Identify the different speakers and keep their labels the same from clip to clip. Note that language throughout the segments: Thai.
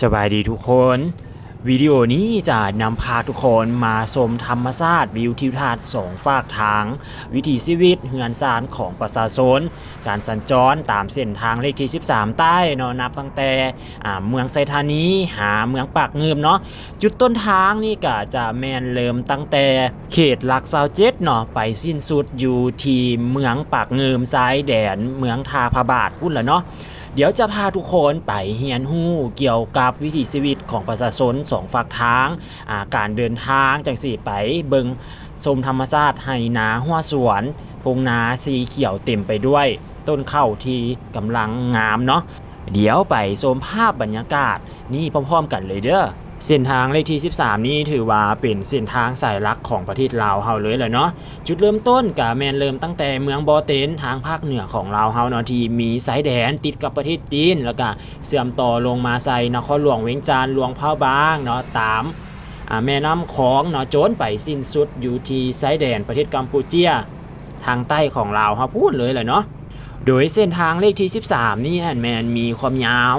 Speaker 1: สบายดีทุกคน วิดีโอนี้จะนำพาทุกคนมาชมธรรมชาติวิวทิวทัศน์สองฝากทาง วิถีชีวิตเฮือนซานของประชาชนการสัญจรตามเส้นทางเลขที่ 13 ใต้เนาะนับตั้งแต่เมืองไซธานีหาเมืองปากเงิมเนาะจุดต้นทางนี่ก็จะแมนเริ่มตั้งแต่เขตหลักซาวเจ็ดเนาะไปสิ้นสุดอยู่ที่เมืองปากเงิมซ้ายแดนเมืองทาพาบาทพุ่นละเนาะ เดี๋ยวจะพาทุกคนไปเฮียนหู้เกี่ยวกับวิถีชีวิตของประชาชนสองฝักทางอาการเดินทางจังสี่ไปเบิงชมธรรมชาติไห้นาหัวสวนพงนาสีเขียวเต็มไปด้วย ต้นข้าวที่กำลังงามเนาะเดี๋ยวไปชมภาพบรรยากาศนี่พร้อมๆกันเลยเด้อ เส้นทางเลขที่ 13 นี้ถือว่าเป็นเส้นทางสายลักของประเทศลาวเฮาเลยแหละเนาะจุดเริ่มต้นกะแมนเริ่มตั้งแต่เมืองบอเตนทางภาคเหนือของลาวเฮาเนาะที่มีสายแดนติดกับประเทศจีนแล้วก็เสื่อมต่อลงมาใส่นครหลวงเวียงจันทร์หลวงพระบางเนาะตามแม่น้ำของเนาะโจนไปสิ้นสุดอยู่ที่สายแดนประเทศกัมพูเชียทางใต้ของลาวเฮาพูดเลยแหละเนาะ โดยเส้นทางเลขที่ 13 นี่แอนแมนมีความยาว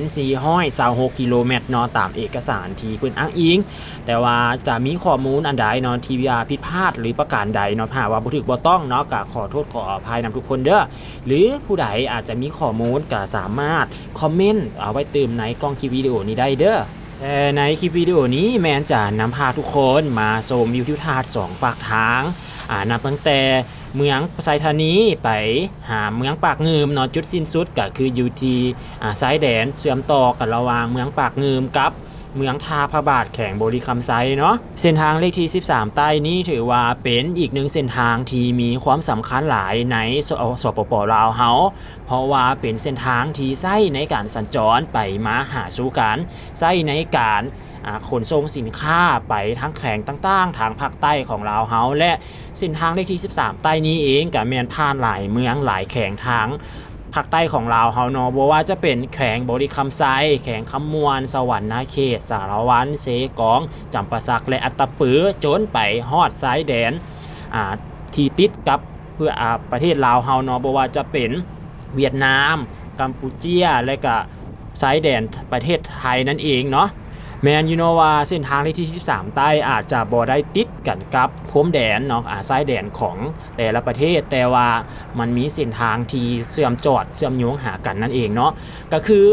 Speaker 1: 1,426กิโลเมตรนาะตามเอกสารที่เพิ่นอ้างอิง แต่ว่าจะมีข้อมูลอันใดนาะที่ว่าผิดพลาดหรือประการใดนาะถ้าว่าบ่ถูกบ่ต้องเนาะก็ขอโทษขออภัยนำทุกคนเด้อหรือผู้ใดอาจจะมีข้อมูลก็สามารถคอมเมนต์เอาไว้เติมในกล้องคลิปวิดีโอนี้ได้เด้อแต่ในคลิปวิดีโอนี้แมนจะนำพาทุกคนมาชมวิวทิวทัศน์สองฝากทางอ่านับตั้งแต่ เมืองไซธานีไปหาเมืองปากเงิมเนาะจุดสิ้นสุดก็คืออยู่ที่อ่าซ้ายแดนเชื่อมต่อกันระหว่างเมืองปากเงิมกับ เมืองทาพระบาทแข่งบริคำไซเนาะเส้นทางเลขที่ 13 ใต้นี้ถือว่าเป็นอีกหนึ่งเส้นทางที่มีความสำคัญหลายในสสปปลาวเฮาเพราะว่าเป็นเส้นทางที่ใช้ในการสัญจรไปมาหาสู่กันใช้ในการขนส่งสินค้าไปทั้งแข่งต่างๆ ทางภาคใต้ของลาวเฮาและเส้นทางเลขที่ 13 ใต้นี้เองก็แมนผ่านหลายเมืองหลายแข่งทาง ภาคใต้ของเราวเฮาเนาะบ่ว่าจะเป็นแขวงบริคำไซแขวงคำมวน สวรรค์นาเขต สารวันเสกองจำปาสักและอัตปือจนไปฮอดซ้ายแดนอ่าที่ติดกับเพื่ออประเทศลาวเฮาเนาะบ่ว่าจะเป็นเวียดนาม กัมพูเชียและก็ซ้ายแดนประเทศไทยนั่นเองเนาะ แมนยูโนวาเส้นทางเลขที่ 13 ใต้อาจจะบ่ได้ติดกันกับพรมแดนเนาะอาซ้ายแดนของแต่ละประเทศ แต่ว่ามันมีเส้นทางที่เชื่อมจอดเชื่อมโยงหากันนั่นเองเนาะก็คือ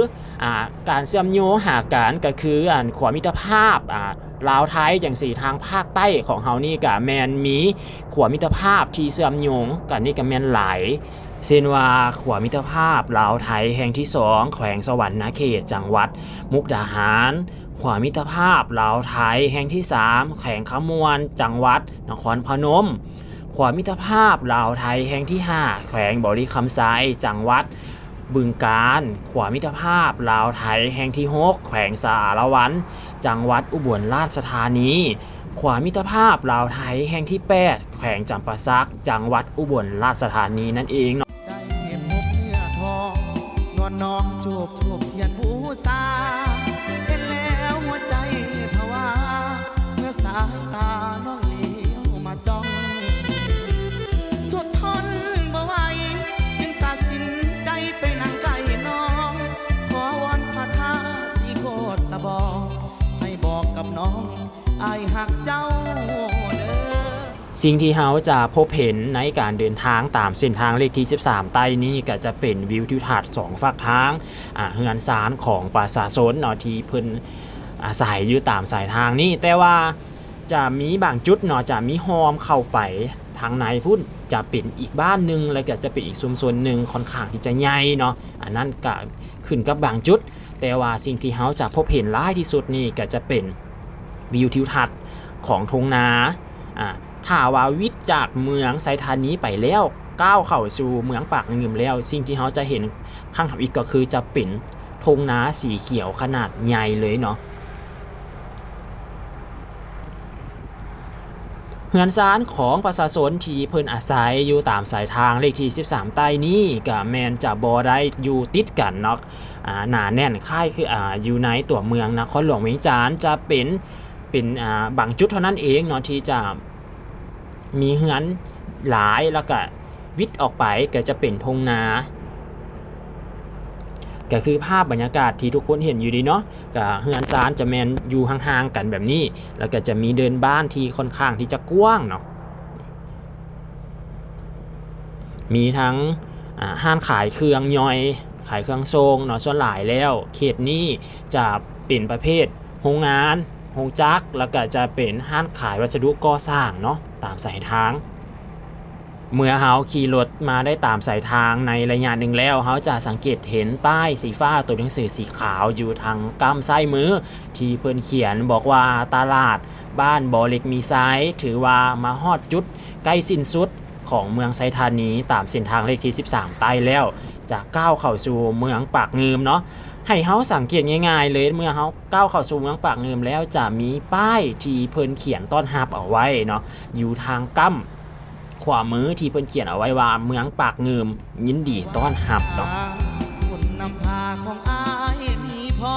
Speaker 1: อ่าการเชื่อมโยงหากันก็คืออ่านขวามิตรภาพอ่าลาวไทยอย่างสี่ทางภาคใต้ของเฮานี่ก็แมนมีขวามิตรภาพที่เชื่อมโยงกันนี่ก็แมนหลายเช่นวาขวามิตรภาพลาวไทยแห่งที่2แขวงสวรรค์นาเขตจังหวัด มุกดาหาร ขวามิตรภาพลาวไทยแห่งที่ 3 แขวงขมวน จังหวัด นครพนม ขวามิตรภาพลาวไทยแห่งที่ 5 แขวงบริคำไซจังหวัด บึงกาฬขวามิตรภาพลาวไทยแห่งที่ 6 แขวงสาารวัน จังหวัดอุบลราชธานี ขวามิตรภาพลาวไทยแห่งที่ 8 แขวงจำปาสัก จังหวัดอุบลราชธานีนั่นเอง
Speaker 2: สิ่งที่เฮา
Speaker 1: จะพบเห็นในการเดินทางตามเส้นทางเลขที่ 13 ใต้นี้ก็จะเป็นวิวทิวทัศน์สองฝากทางเฮือนซานของประชาชนเนาะที่เพิ่นอาศัยอยู่ตามสายทางนี้ แต่ว่าจะมีบางจุดเนาะจะมีโฮมเข้าไปทางในพุ่นจะเป็นอีกบ้านหนึ่งแล้วก็จะเป็นอีกชุมชนหนึ่งค่อนข้างที่จะใหญ่เนาะอันนั้นก็ขึ้นกับบางจุด แต่ว่าสิ่งที่เฮาจะพบเห็นหลายที่สุดนี่ก็จะเป็นวิวทิวทัศน์ของทงนาอ่า ถ้าว่าวิทจากเมืองไซธานีไปแล้วก้าวเข้าสู่เมืองปากเงิมแล้ว สิ่งที่เขาจะเห็นข้างทับอีกก็คือจะเป็นธงนาสีเขียวขนาดใหญ่เลยเนาะเฮือนซานของประชาชนที่เพิ่นอาศัยอยู่ตามสายทางเลขที่ 13 ใต้นี้ก็แมนจะบอได้อยู่ติดกันเนาะหนาแน่นค่ายคืออ่าอยู่ในตัวเมืองนครหลวงเวียงจันทน์จะเป็นเป็นอ่าบางจุดเท่านั้นเองเนาะที่จะ มีเฮือนหลายแล้วก็วิทย์ออกไปก็จะเป็นทงนา ก็คือภาพบรรยากาศที่ทุกคนเห็นอยู่ดีเนาะก็เฮือนซานจะแมนอยู่ห่างๆกันแบบนี้ แล้วก็จะมีเดินบ้านที่ค่อนข้างที่จะกว้างเนาะมีทั้งห้านขายเครื่องย่อย ขายเครื่องทรงเนาะส่วนหลายแล้ว เขตนี้จะเป็นประเภทโรงงานโรงจักรแล้วก็จะเป็นห้านขายวัสดุก่อสร้างเนาะ ตามสายทาง เมื่อเฮาขี่รถมาได้ตามสายทางในระยะหนึ่งแล้วเฮาจะสังเกตเห็นป้ายสีฟ้าตัวหนังสือสีขาวอยู่ทางก้ามซ้ายมือ ที่เพื่อนเขียนบอกว่าตลาด บ้านบ่อเหล็กมีไซถือว่ามาฮอดจุด ใกล้สิ้นสุด ของเมืองไซธานีตามเส้นทางเลขที่ 13 ใต้แล้ว จะก้าวเข้าสู่เมืองปากงืมเนาะให้เฮาสังเกตง่ายๆ เลยเมื่อเฮาก้าวเข้าสู่เมืองปากงืมแล้วจะมีป้ายที่เพิ่นเขียนต้อนรับเอาไว้เนาะอยู่ทางก้ำขวามือที่เพิ่นเขียนเอาไว้ว่าเมืองปากเงิมยินดีต้อนรับเนาะ
Speaker 2: คุณนำพาของอายมีพอ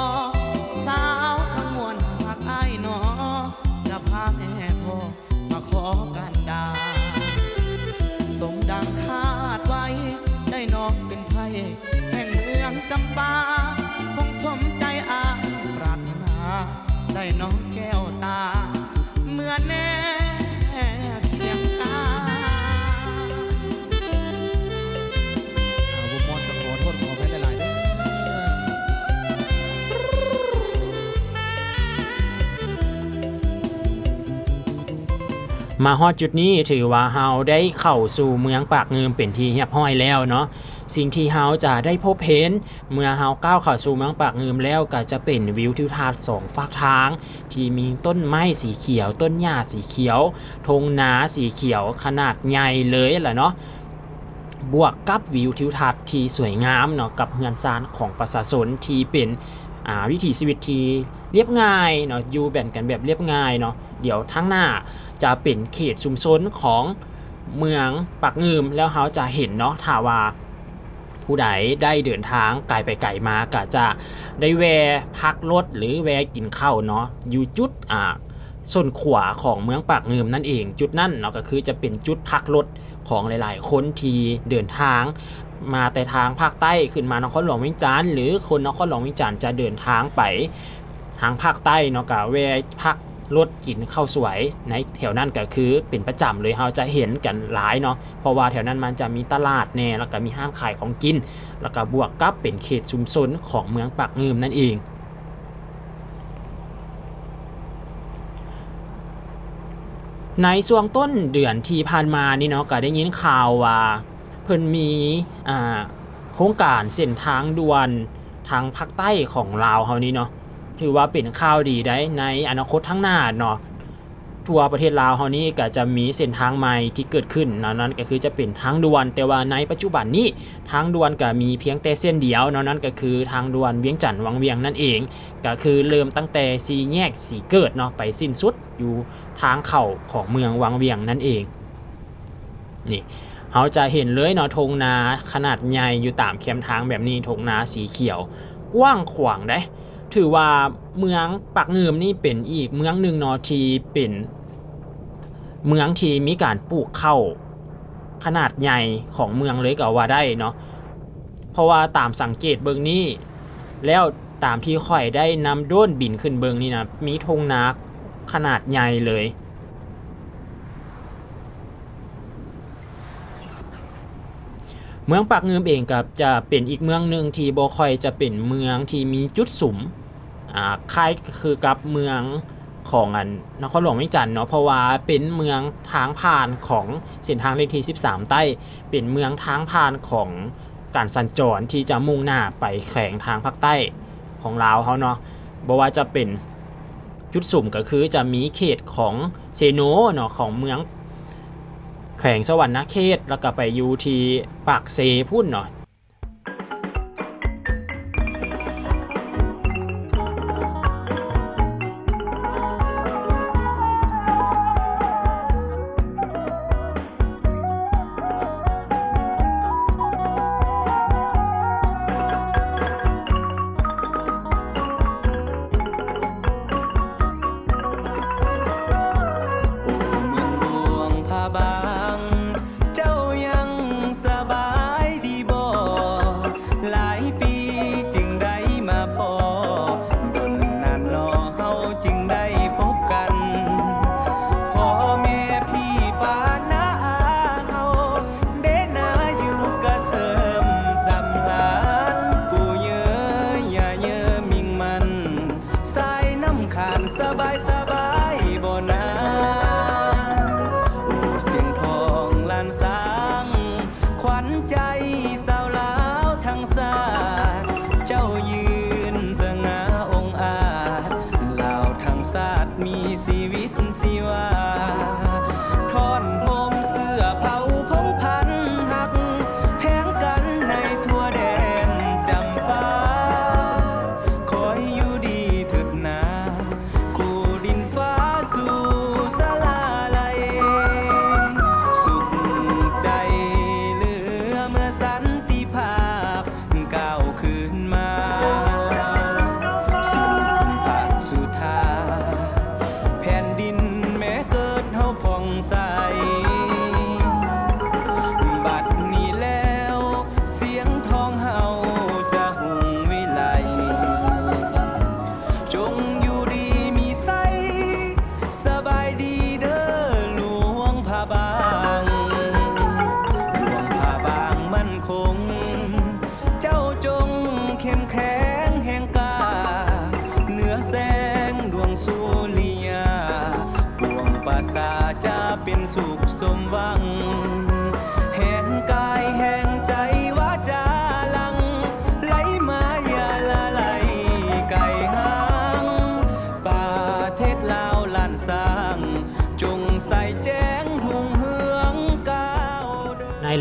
Speaker 2: มา
Speaker 1: ฮอดจุดนี้ถือว่าเฮาได้เข้าสู่เมืองปากเงิมเป็นที่เรียบร้อยแล้วเนาะสิ่งที่เฮาจะได้พบเห็นเมื่อเฮาก้าวเข้าสู่เมืองปากเงิมแล้วก็จะเป็นวิวทิวทัศน์สองฝากทาง ที่มีต้นไม้สีเขียว ต้นหญ้าสีเขียวทงนาสีเขียวขนาดใหญ่เลยแหละเนาะบวกกับวิวทิวทัศน์ที่สวยงามเนาะกับเฮือนซานของประชาชนที่เป็นวิถีชีวิตที่เรียบง่ายเนาะอยู่แบ่งกันแบบเรียบง่ายเนาะเดี๋ยวทั้งหน้า จะเป็นเขตชุมชนของเมืองปากงืมแล้วเขาจะเห็นเนาะถ้าว่าผู้ใดได้เดินทางไกลไปไกลมาก็จะได้แวะพักรถหรือแวะกินข้าวเนาะอยู่จุดอ่าส่วนขวาของเมืองปากเงิมนั่นเอง จุดนั่นเนาะก็คือจะเป็นจุดพักรถของหลาย ๆ คนที่เดินทาง มาแต่ทางภาคใต้ขึ้นมานครหลวงวิจารณ์หรือคนนครหลวงวิจารณ์จะเดินทางไปทางภาคใต้เนาะก็แวะพัก รถกินข้าวสวยในแถวนั้นก็คือเป็นประจำเลยเราจะเห็นกันหลายเนาะเพราะว่าแถวนั้นมันจะมีตลาดแน่แล้วก็มีห้างขายของกิน แล้วก็บวกกับเป็นเขตชุมชนของเมืองปากเงิมนั่นเองในช่วงต้นเดือนที่ผ่านมานี่เนาะก็ได้ยินข่าวว่าเพิ่นมีโครงการเส้นทางด่วนทางภาคใต้ของลาวเฮานี่เนาะ ถือว่าเป็นข่าวดีได้ในอนาคตข้งหน้าเนาะทั่วประเทศลาวเฮานี่ก็จะมีเส้นทางใหม่ที่เกิดขึ้นเนาะนั่นก็คือจะเป็นทางด่วน แต่ว่าในปัจจุบันนี้ทางด่วนก็มีเพียงแต่เส้นเดียวเนาะนั่นก็คือทางด่วนเวียงจันทน์วังเวียงนั่นเอง ก็คือเริ่มตั้งแต่สีแยกสีเกิดเนาะไปสิ้นสุดอยู่ทางเข้าของเมืองวังเวียงนั่นเองนี่เราจะเห็นเลยเนาะธงนาขนาดใหญ่อยู่ตามแคมทางแบบนี้ธงนาสีเขียว กว้างขวางได้ ถือว่าเมืองปักเงิมนี่เป็นอีกเมืองหนึ่งเนาะที่เป็นเมืองที่มีการปลูกข้าวขนาดใหญ่ของเมืองเลยก็ว่าได้เนาะเพราะว่าตามสังเกตเบิงนี้ แล้วตามที่ข่อยได้นำโดรนบินขึ้นเบิงนี่นะมีธงนาขนาดใหญ่เลย เมืองปากเงิมเองกับจะเป็นอีกเมืองหนึ่งที่บ่ค่อยจะเป็นเมืองที่มีจุดสุมอ่าคล้ายคือกับเมืองของอันนครหลวงวิจันทน์เนาะเพราะว่าเป็นเมืองทางผ่านของเส้นทางเลขที่ 13 ใต้ เป็นเมืองทางผ่านของการสัญจรที่จะมุ่งหน้าไปแขวงทางภาคใต้ของลาวเขาเนาะบ่ว่าจะเป็นจุดสุ่มก็คือจะมีเขตของเซโนเนาะของเมือง แขวงสวรรณเขตแล้วก็ไปอยู่ที่ปากเซพุ่นเนาะ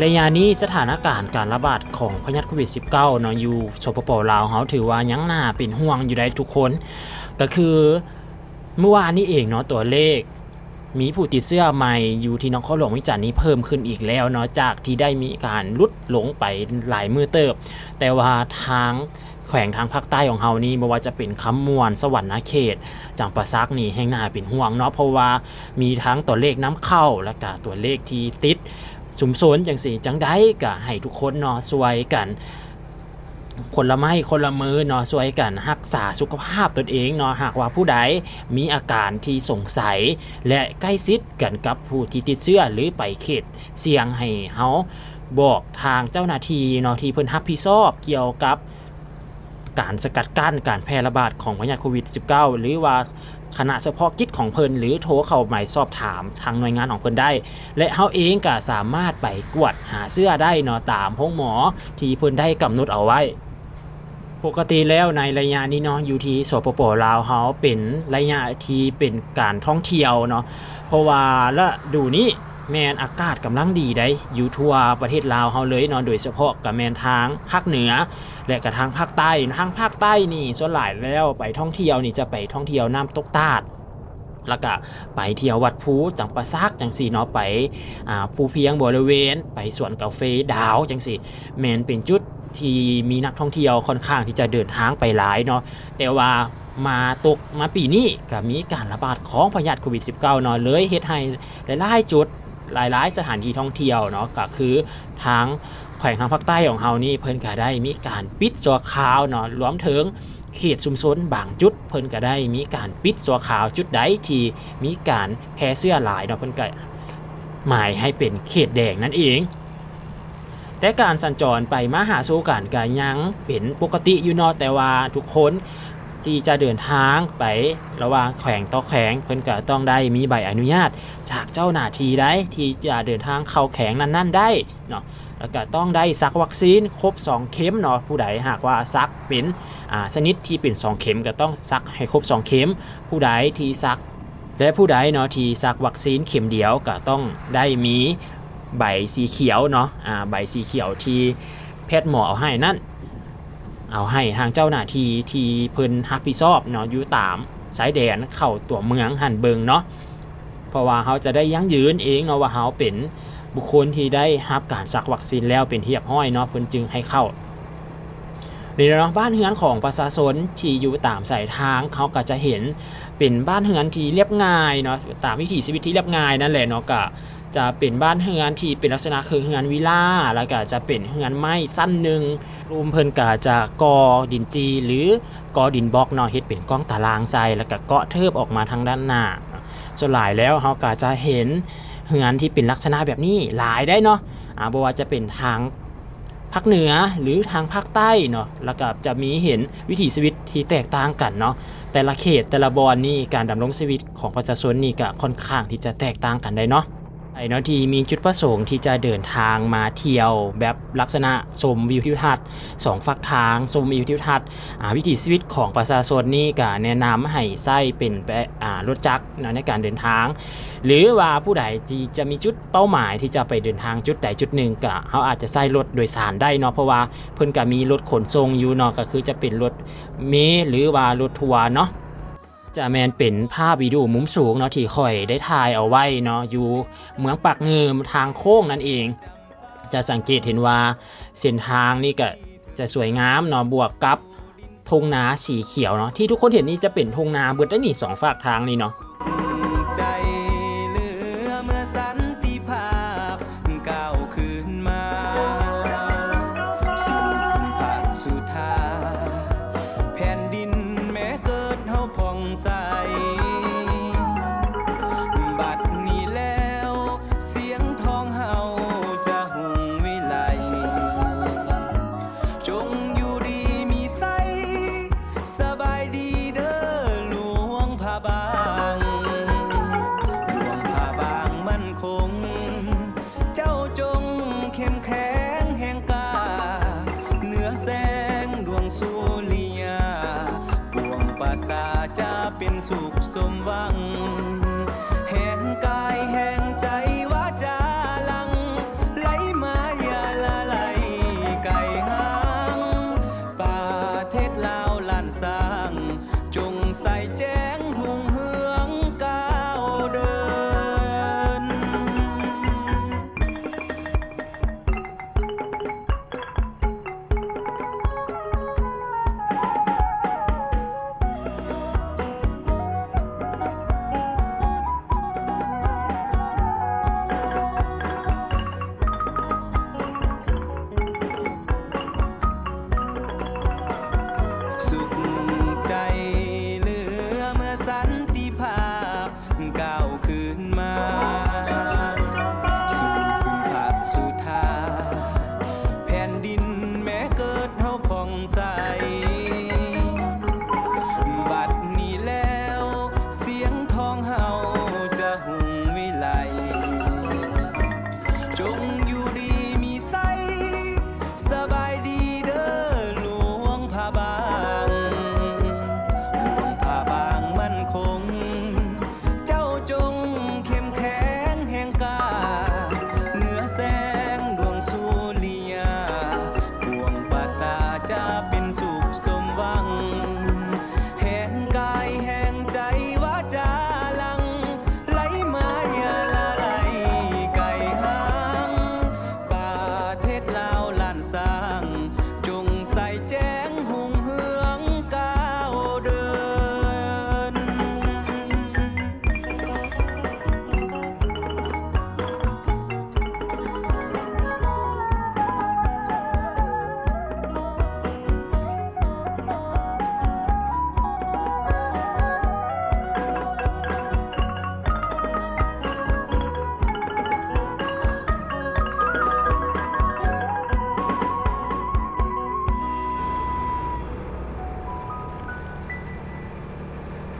Speaker 1: ระยะนี้สถานการณ์การระบาดของพยาธิโควิด -19 เนาะอยู่สปปลาวเฮาถือว่ายังหน่าเป็นห่วงอยู่ได้ทุกคน ก็คือเมื่อวานนี้เองเนาะตัวเลข มีผู้ติดเชื้อใหม่อยู่ที่นครหลวงวิจารณ์นี้เพิ่มขึ้นอีกแล้วเนาะจากที่ได้มีการลดหลงไปหลายมือเติบ แต่ว่าทางแขวงทางภาคใต้ของเฮานี่ไม่ว่าจะเป็นคำมวนสวรรค์เขตจังปะซักนี่แห่งหน้าเป็นห่วงเนาะเพราะว่ามีทั้งตัวเลขน้ำเข้าและก็ตัวเลขที่ติด สุมสนจังสีจังได้ก็ให้ทุกคนเนาะช่วยกันคนละไม้คนละมือเนาะช่วยกันรักษาสุขภาพตนเองเนาะหากว่าผู้ใดมีอาการที่สงสัย และใกล้ชิดกันกับผู้ที่ติดเชื้อหรือไปเขตเสี่ยงให้เฮาบอกทางเจ้าหน้าที่เนาะที่เพิ่นรับผิดชอบเกี่ยวกับการสกัดกั้นการแพร่ระบาดของพยาธิโควิด -19 หรือว่า คณะเฉพาะกิจของเพิ่นหรือโทรเข้าหมายสอบถามทางหน่วยงานของเพิ่นได้ และเฮาเองก็สามารถไปกวดหาเสื้อได้เนาะตามห้องหมอที่เพิ่นได้กำหนดเอาไว้ปกติแล้วในระยะนี้เนาะอยู่ที่สปปลาวเฮาเป็นระยะที่เป็นการท่องเที่ยวเนาะเพราะว่าละดูนี้ แมนอากาศกำลังดีได้อยู่ทั่วประเทศลาวเฮาเลยเนาะโดยเฉพาะกับแมนทางภาคเหนือ และกับทางภาคใต้ทางภาคใต้นี่ส่วนหลายแล้วไปท่องเที่ยวนี่จะไปท่องเที่ยวน้ำตกตาดแล้วก็ไปเที่ยววัดภูจังปะซักจังสีเนาะไปอ่าภูเพียงบริเวณ ไปสวนกาแฟดาวจังสีแมนเป็นจุดที่มีนักท่องเที่ยวค่อนข้างที่จะเดินทางไปหลายเนาะแต่ว่ามาตกมาปีนี้ก็มีการระบาดของพยาธิโควิด -19 เนาะเลยเฮ็ดให้หลายๆจุด หลายๆ สถานที่ท่องเที่ยวเนาะก็คือทางแขวงทางภาคใต้ของเฮานี่เพิ่นก็ได้มีการปิดจัวขาวเนาะรวมถึงเขตชุมชนบางจุดเพิ่นก็ได้มีการปิดสัวขาวจุดใดที่มีการแพร่เสื้อหลายเนาะเพิ่นก็หมายให้เป็นเขตแดงนั่นเอง แต่การสัญจรไปมาหาสู่กันก็ยังเป็นปกติอยู่เนาะแต่ว่าทุกคน ที่จะเดินทางไประหว่างแขวงต่อแขวงเพิ่นก็ต้องได้มีใบอนุญาต จากเจ้าหน้าที่ได้ที่จะเดินทางเข้าแขวงนั้นๆได้เนาะแล้วก็ต้องได้ซักวัคซีนครบ 2 เข็มเนาะผู้ใดหากว่าซักเป็นอ่าชนิดที่เป็น 2 เข็มก็ต้องซักให้ครบ 2 เข็ม ผู้ใดที่ซัก และผู้ใดเนาะที่ซักวัคซีนเข็มเดียวก็ต้องได้มีใบสีเขียวเนาะอ่าใบสีเขียวที่แพทย์หมอเอาให้นั่น เอาให้ทางเจ้าหน้าที่ที่เพิ่นรับผิดชอบเนาะอยู่ตามสายแดนเข้าตัวเมืองหันเบิงเนาะเพราะว่าเขาจะได้ยั่งยืนเองเนาะว่าเขาเป็นบุคคลที่ได้รับการซักวัคซีนแล้วเป็นที่เรียบร้อยเนาะเพิ่นจึงให้เข้านี่เนาะบ้านเฮือนของประชาชนที่อยู่ตามสายทางเขาก็จะเห็นเป็นบ้านเฮือนที่เรียบง่ายเนาะตามวิถีชีวิตที่เรียบง่ายนั่นแหละเนาะก็ จะเป็นบ้านเฮือนที่เป็นลักษณะคือเฮือนวิลล่าแล้วก็จะเป็นเฮือนไม้สั้นหนึ่งรูมเพิ่นก็จะก่อดินจี หรือกอดินบล็อกเนาะเฮ็ดเป็นกล้องตารางใส่แล้วก็เกาะเทิบออกมาทางด้านหน้าส่วนหลายแล้วเขาก็จะเห็นเฮือนที่เป็นลักษณะแบบนี้หลายได้เนาะอ่าบ่ว่าจะเป็นทางภาคเหนือหรือทางภาคใต้เนาะแล้วก็จะมีเห็นวิถีชีวิตที่แตกต่างกันเนาะแต่ละเขตแต่ละบอนนี่การดำรงชีวิตของประชาชนนี่ก็ค่อนข้างที่จะแตกต่างกันได้เนาะ ไอ้นาะที่มีจุดประสงค์ที่จะเดินทางมาเที่ยว แบบลักษณะชมวิวทิวทัศน์สองฝักทางชมวิวทิวทัศน์วิถีชีวิตของประชาชนนี่ก็แนะนำให้ใช้เป็นแบบอ่ารถจักรนะในการเดินทาง หรือว่าผู้ใดที่จะมีจุดเป้าหมายที่จะไปเดินทางจุดใดจุดหนึ่งก็เขาอาจจะใช้รถโดยสารได้เนาะเพราะว่าเพิ่นก็มีรถขนส่งอยู่เนาะก็คือจะเป็นรถเมหรือว่ารถทัวร์เนาะ จะแมนเป็นภาพวิดีโอมุมสูงเนาะที่ค่อยได้ถ่ายเอาไว้เนาะอยู่เมืองปักเงิมทางโค้งนั่นเอง จะสังเกตเห็นว่าเส้นทางนี่ก็จะสวยงามเนาะบวกกับทงนาสีเขียวเนาะที่ทุกคนเห็นนี่จะเป็นทงนาเบิดได้นี่สองฝากทางนี่เนาะ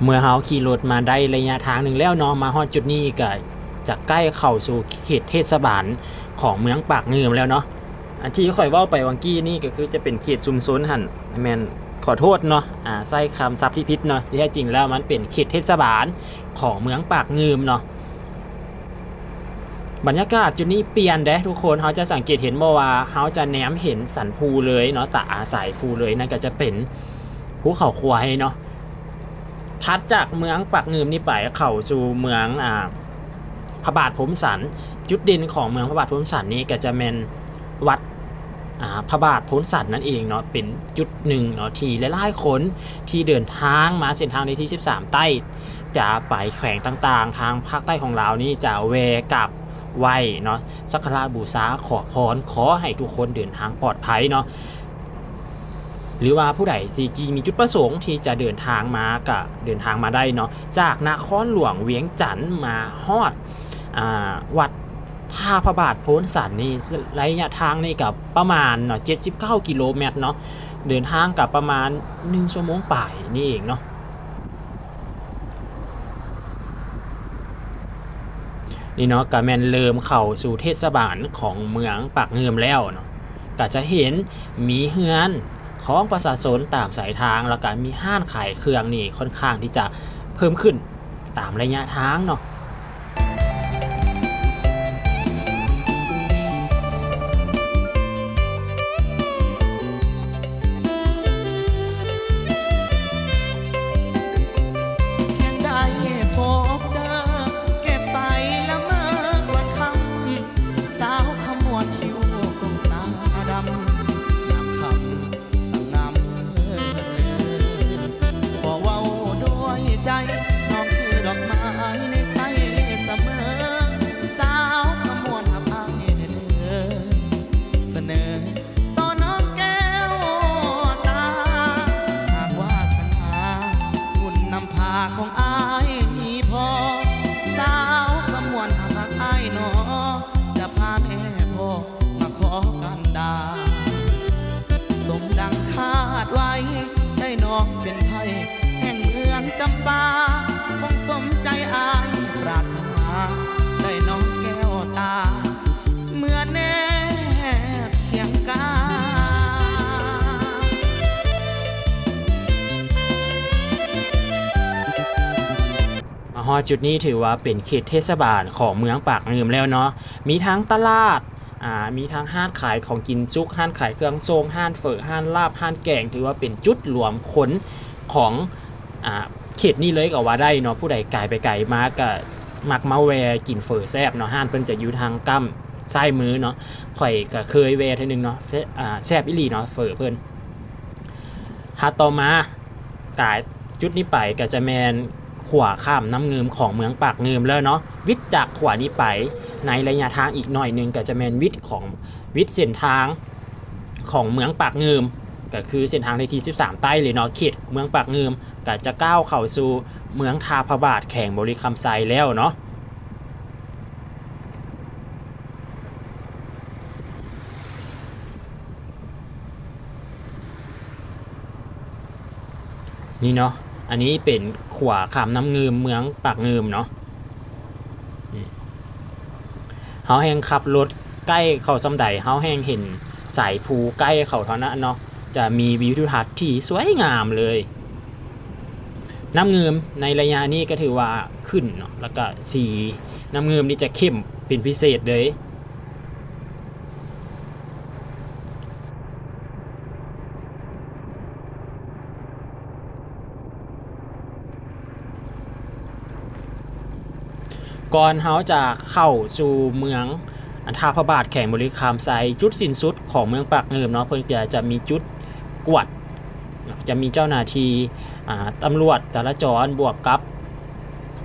Speaker 3: มื่อเฮาขี่ร
Speaker 1: ถมาได้ระยะทางหนึ่งแล้วเนาะมาฮอดจุดนี้ก็จะใกล้เข้าสู่เขตเทศบาลของเมืองปากเงิมแล้วเนาะอันที่ค่อยว้าไปวังกี้นี่ก็คือจะเป็นเขตชุมชนหันแมนขอโทษเนาะอ่าใส่คำศัพท์ที่ผิดเนาะที่แท้จริงแล้วมันเป็นเขตเทศบาลของเมืองปากเงิมเนาะบรรยากาศจุดนี้เปลี่ยนเด้ทุกคนเขาจะสังเกตเห็นบ่ว่าเขาจะแนมเห็นสันภูเลยเนาะตาอาศัยภูเลยนั่นก็จะเป็นภูเขาควายเนาะ ถัดจากเมืองปักงิมนี่ไปเข้าสู่เมืองอ่าพระบาทผมสันจุดด่นของเมืองพระบาทผมสันนี่ก็จะเป็นวัดอ่าพระบาทผมสันนั่นเองเนาะเป็นจุดหนึ่งเนาะที่หลายๆคนที่เดินทางมาเส้นทางในที่ 13 ใต้ จะไปแขวงต่างๆ ทางภาคใต้ของเรานี่จะแวกับไหวเนาะสักการะบูชาขอพรขอให้ทุกคนเดินทางปลอดภัยเนาะ หรือว่าผู้ใดที่จีมีจุดประสงค์ที่จะเดินทางมาก็เดินทางมาได้เนาะจากนครหลวงเวียงจันทน์มาฮอดอวัดท่าพระบาทโพ้นสันนี่ระยะทางนี่กับประมาณเนาะ79 กิโลเมตรเนาะเดินทางกับประมาณ 1 ชั่วโมงป่ายนี่เองเนาะนี่เนาะก็แมนเริ่มเข้าสู่เทศบาลของเมืองปากเงิมแล้วเนาะก็จะเห็นมีเฮือน ของประชาชนตามสายทาง แล้วก็มีห้านขายเครื่องนี่ค่อนข้างที่จะเพิ่มขึ้นตามระยะทางเนาะ
Speaker 2: จุดนี้ถือว่าเป็
Speaker 1: นเขตเทศบาลของเมืองปากเงิมแล้วเนาะมีทั้งตลาดอ่ามีทั้งห้านขายของกินซุกห้านขายเครื่องโซมห้านเฝอห้านลาบห้านแกง ถือว่าเป็นจุดรวมคนของอ่าเขตนี้เลยก็ว่าได้เนาะผู้ใดไกลไปไกลมากก็มักมาแวะกินเฝอแซบเนาะห้านเพิ่นจะอยู่ทางกั้มซ้ายมือเนาะข่อยก็เคยแวะเทีนึงเนาะอ่าแซบอีหลีเนาะเฝอเพิ่นหาต่อมากายจุดนี้ไปก็จะแมน ขวาข้ามน้ำเงิมของเมืองปากเงิมแล้วเนาะวิทย์จากขวานี้ไป ในระยะทางอีกหน่อยหนึ่งก็จะแมนวิทย์ของวิทย์เส้นทางของเมืองปากเงิมก็คือเส้นทางในที่13 ใต้เลยเนาะเขตเมืองปากเงิมก็จะก้าวเข้าสู่เมืองทาพระบาทแข่งบริคำไซแล้วเนาะนี่เนาะ อันนี้เป็นขวาขามน้ำเงิมเมืองปากเงิมเนาะเฮาแหงขับรถใกล้เข้าซำใดเฮาแหงเห็นสายภูใกล้เขาเท่านั้นเนาะจะมีวิวทิวทัศน์ที่สวยงามเลย น้ำเงิมในระยะนี้ก็ถือว่าขึ้นเนาะแล้วก็สีน้ำเงิมนี่จะเข้มเป็นพิเศษเลย ก่อนเขาจะเข้าสู่เมืองอันทาพระบาทแข่งบริคามไซจุดสิ้นสุดของเมืองปากเงิมเนาะเพิ่นจะจะมีจุดกวด จะมีเจ้าหน้าที่ตำรวจจราจรบวกกับ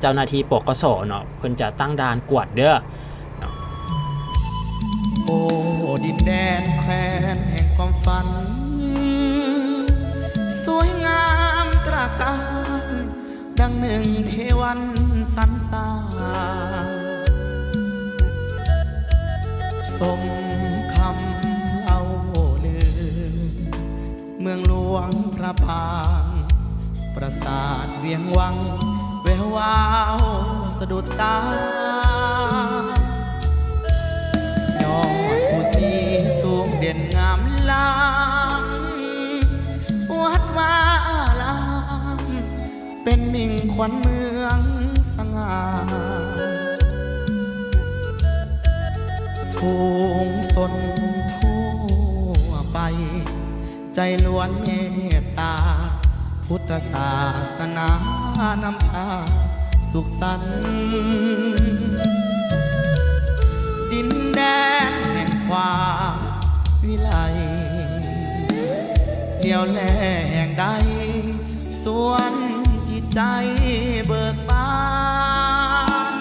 Speaker 1: เจ้าหน้าที่ปกสเนาะเพิ่นจะตั้งด่านกวดเด้อ
Speaker 2: โอ้ดินแดนแคว้นแห่งความฝัน สวยงามตราการ หนึ่งเทวันสรรสางสมคำเล่าลือ เมืองหลวงพระพาง ปราสาทเวียงวัง แวววาวสะดุดตายอดผู้สีสูงเด่นงามล้ำวัดวาลา เป็นมิ่งขวัญเมืองสง่าฝูงสนทั่วไป ใจล้วนเมตตา พุทธศาสนานำพาสุขสันต์ดินแดนแห่งความวิไลเดียวแลแห่งใดส่วน ใจเบิกบาน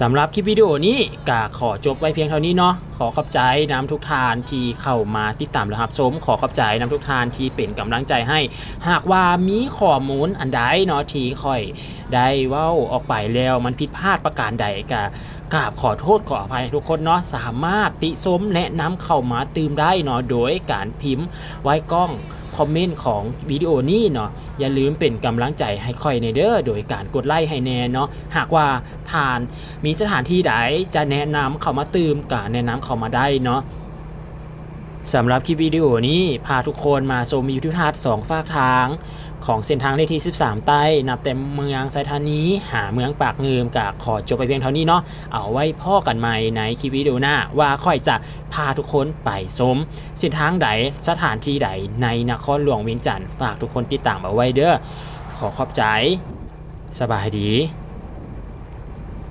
Speaker 1: สำหรับคลิปวิดีโอนี้ก็ขอจบไว้เพียงเท่านี้เนาะขอขอบใจน้ำทุกทานที่เข้ามาติดตามและรับชมขอขอบใจน้ำทุกทานที่เป็นกำลังใจให้ หากว่ามีข้อมูลอันใดเนาะที่ค่อยได้ว้าออกไปแล้วมันผิดพลาดประการใดก็กราบขอโทษขออภัยทุกคนเนาะสามารถติชมแนะนำเข้ามาตืมได้เนาะโดยการพิมพ์ไว้กล้อง คอมเมนต์ของวิดีโอนี้เนาะอย่าลืมเป็นกำลังใจให้ค่อยในเด้อโดยการกดไลค์ให้แน่เนาะหากว่าทานมีสถานที่ใดจะแนะนำเข้ามาตืมกับแนะนำเข้ามาได้เนาะสำหรับคลิปวิดีโอนี้พาทุกคนมาชมวิวทิวทัศน์สองฝากทาง ของเส้นทางเลขที่ 13 ใต้ นับแต่เมืองไซธานีหาเมืองปากเงิมกับขอจบไปเพียงเท่านี้เนาะเอาไว้พ่อกันใหม่ในคลิปวิดีโอหน้า ว่าค่อยจะพาทุกคนไปสมเส้นทางใดสถานที่ใดในนครหลวงเวียงจันทร์ฝากทุกคนติดตามเอาไว้เด้อขอขอบใจ สบายดี